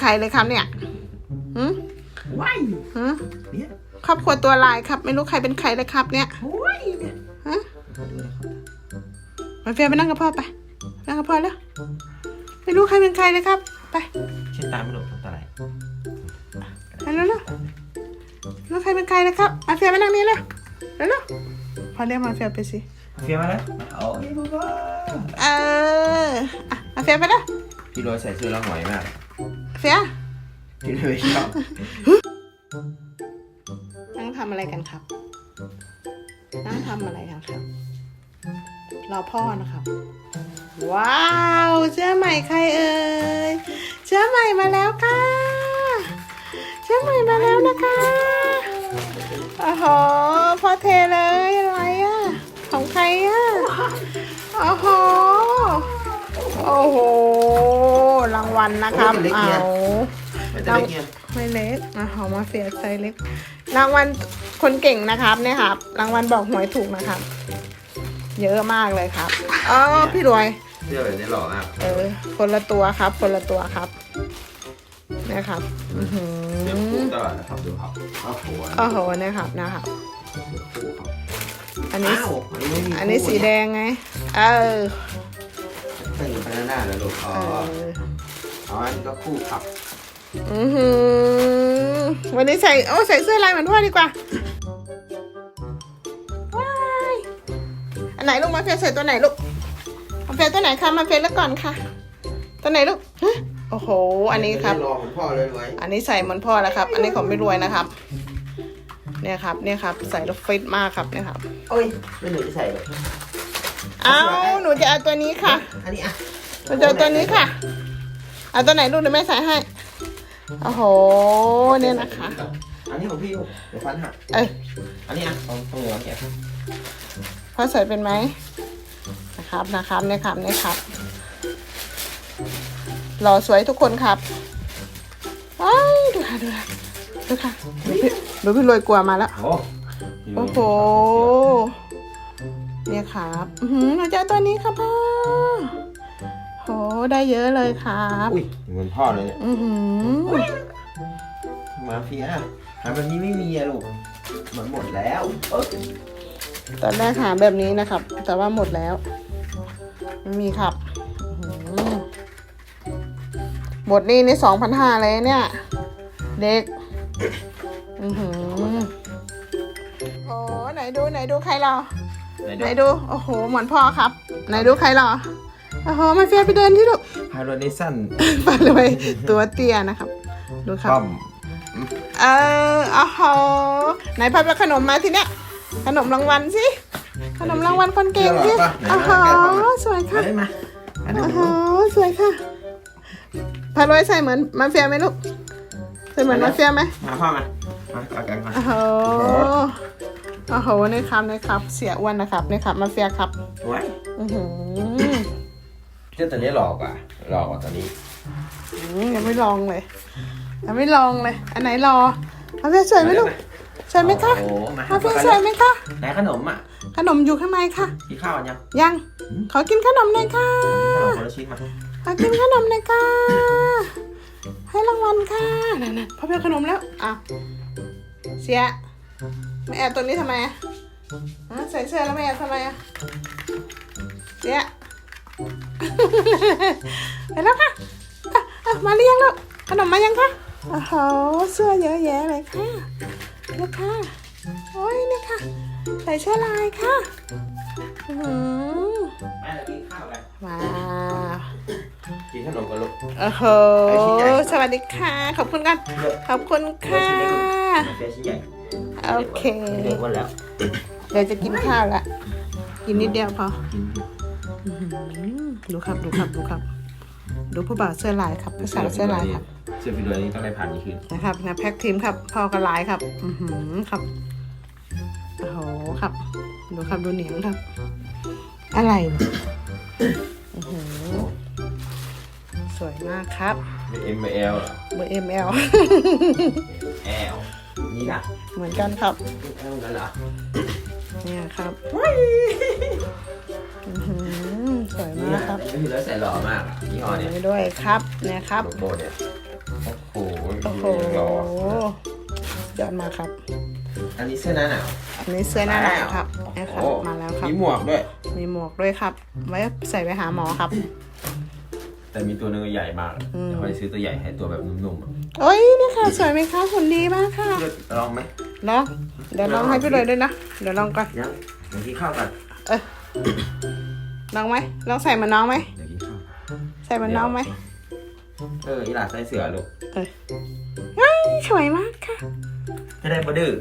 ใครเลยครับเนี่ยหืมว้ายหืมเนี่ยครอบครัวตัวลายครับ ไม่รู้ใครเป็นใครเลยครับ เนี่ยว้ายเนี่ยฮะมาเฟียไปนั่งกับพ่อไป นั่งกับพ่อแล้ว ไม่รู้ใครเป็นใครเลยครับ ไปเช่นตามไม่หลบตาไหลไปแล้วเร็วๆรู้ใครเป็นใครเลยครับมาเฟียไปนั่งนี่เลยเร็วๆพอเรียกมาเฟียไปสิเฟียมาแล้วเอาไอ้บ้าบ้าเอออะมาเฟียไปแล้วพี่โรยใส่เสื้อแล้วหงอยมาก เฟียพี่โรยชอบนั่งทำอะไรกันครับ นั่งทำอะไรกันครับ รอพ่อนะครับ ว้าวเสื้อใหม่ใครเอ่ยเสื้อใหม่มาแล้วค่ะเสื้อใหม่มาแล้วนะคะโอ้โหพ่อเทเลยอะไรอะ ของใครอะโอ้โหโอ้โห วัลนะครับเอาไม่ได้เงี้ยไม่เล็กอะหอมมาเฟียไซส์เล็ก รางวัลคนเก่งนะครับเนี่ยครับ รางวัลบอกหวยถูกนะครับ เยอะมากเลยครับอ๋อพี่รวย เสื้อแบบนี้หล่อมากเออคนละตัวครับ คนละตัวครับเนี่ยครับอือหืเสื้ออคู่ตลอดนะครับดูครับโอ้โหโอ้โหเนี่ยครับนะครับ คู่ครับอันนี้ อ้าวอันนี้ไม่มีอันนี้สีแดงไง เออใส่อยู่ข้างหน้าแล้วลูกอ๋อเออ อ๋ออันนี้ก็คู่ครับอือหือวันนี้ใส่โอ้ใส่เสื้อลายเหมือนพ่อดีกว่าว้ายอันไหนลูกมาเฟียใส่ตัวไหนลูกมาเฟียตัวไหนคะมาเฟียเลือกก่อนค่ะ ตัวไหนลูกฮะโอ้โห อันนี้ครับไม่ได้ลองเหมือนพ่อเลยรวยอันนี้ใส่เหมือนพ่อแล้วครับ อันนี้ของไม่รวยนะครับ เนี่ยครับ เนี่ยครับ ใส่แล้วฟิตมากครับเนี่ยครับ โอ้ยไม่หนูจะใส่เลยเอาหนูจะเอาตัวนี้ค่ะ อันนี้อะหนูจะเอาตัวนี้ค่ะ เอาตัวไหนลูกเดี๋ยวแม่ใส่ให้ โอ้โห เนี่ยนะคะ อันนี้ของพี่ลูกเดี๋ยวฟันหักเอ้ยอันนี้อะตรงตรงเหนือเนี่ยพ่อใส่เป็นไหมนะครับนะครับเนี่ยครับเนี่ยครับหล่อสวยทุกคนครับว้ายดูค่ะดูค่ะดูค่ะดูพี่ดูพี่รวยกลัวมาแล้วโอ้โอ้โห เนี่ยครับ อือหือหนูจะเอาตัวนี้ครับพ่อ โหได้เยอะเลยครับอุ้ยเหมือนพ่อเลยเนี่ยอือหือมาเฟียหาแบบนี้ไม่มีอะลูกมันหมดแล้วเอ้ยตอนแรกหาแบบนี้นะครับ แต่ว่าหมดแล้วไม่มีครับอื้อหือหมดนี่นี่สองพันห้าเลยเนี่ย เด็กอือหือโอ้ไหนดูไหนดูใครรอไหนดู โอ้โห เหมือนพ่อครับ ไหนดูใครรอ โอ้โหมาเฟียไปเดินที่ลูกพาโรนิสันไปเลยตัวเตี้ยนะครับ ดูครับ ป้อมเออโอ้โหไหนพับแล้วขนมมาทีเนี้ย ขนมรางวัลสิ ขนมรางวัลคนเก่งสิโอ้โหสวยมาค่ะได้มาอันนี้โอ้โหสวยค่ะพารวยใส่เหมือนมาเฟียไหมลูก ใส่เหมือนมาเฟียไหมมาพ่อมามาเอากันก่อนโอ้โหโอ้โหนี่ครับนี่ครับ เสียอ้วนนะครับนี่ครับ มาเฟียครับไว้ อือหือ เจ้าตัวนี้หลอกอะหลอกกว่าตัวนี้อืมยังไม่ลองเลยยังไม่ลองเลย อันไหนรอมาเฟียสวยไหมลูกสวยไหมคะโอ้โหมามาเฟียสวยไหมคะไหนขนมอะขนมอยู่ข้างในค่ะ กินข้าวยัง ยังขอกินขนมหน่อยค่ะขนมคนละชิ้นมาขอกินขนมหน่อยค่ะ ให้รางวัลค่ะนั่นๆพ่อเพียขนมแล้วอ้าวเสียไม่แอบตัวนี้ทำไมอะฮะใส่เสื้อแล้วไม่แอบทำไมอะเสีย ไปแล้วค่ะอะอะมาเรียงแล้วขนมมายังคะโอ้โหเสื้อเยอะแยะเลยค่ะเนี่ยค่ะโอ้ยเนี่ยค่ะใส่เสื้อลายค่ะอือหือแม่กินข้าวกันว้าวกินขนมกันลูกโอ้โหไปชิ้นใหญ่สวัสดีค่ะ ขอบคุณกันขอบคุณค่ะมาเฟียชิ้นใหญ่โอเค เด็กวันแล้ว เดี๋ยวจะกินข้าวละ กินนิดเดียวพอ กินอื้อหือ ดูครับดูครับดูครับ ดูผู้บ่าวเสื้อลายครับผู้สาวเสื้อลายครับเสื้อพี่ด้วยนี่ต้องได้ผ่านนี้คืนนะครับนะแพ็กทีมครับพ่อก็ลายครับ อือหือครับโอ้โหครับ ดูครับดูเหนียงครับ อะไรวะอื้อหือสวยมากครับเป็น M L เหรอเบอร์เอ็มเอล L นี่ล่ะเหมือนกันครับ L นั่นเหรอเนี่ยครับ ถือแล้วใส่หล่อมากอะยี่ห้อเนี้ยนี่ด้วยครับเนี่ยครับ โลโก้เนี่ยโอ้โหโหยังรอยอดมากครับ อันนี้เสื้อหน้าหนาว อันนี้เสื้อหน้าหนาวครับนี่ครับ โอ้มาแล้วครับ มีหมวกด้วย มีหมวกด้วยครับ ไว้ใส่ไปหาหมอครับ แต่มีตัวหนึงใหญ่มากอืม เดี๋ยวไปซื้อตัวใหญ่ให้ตัวแบบนุ่มๆอะโอ้ยนี่ค่ะสวยไหมคะหุ่นดีมากค่ะเลือกลองไหมลองเดี๋ยวลองให้พี่เลยด้วยนะ เดี๋ยวลองก่อน ยังเดี๋ยวกินข้าวกัน เออ ลองไหมลองใส่เหมือนน้องไหมเดี๋ยวกินข้าวใส่เหมือนน้องไหมเอออีหลาใส่เสือลูกเออเฮ้ยสวยมากค่ะ จะได้บ่ดื้อ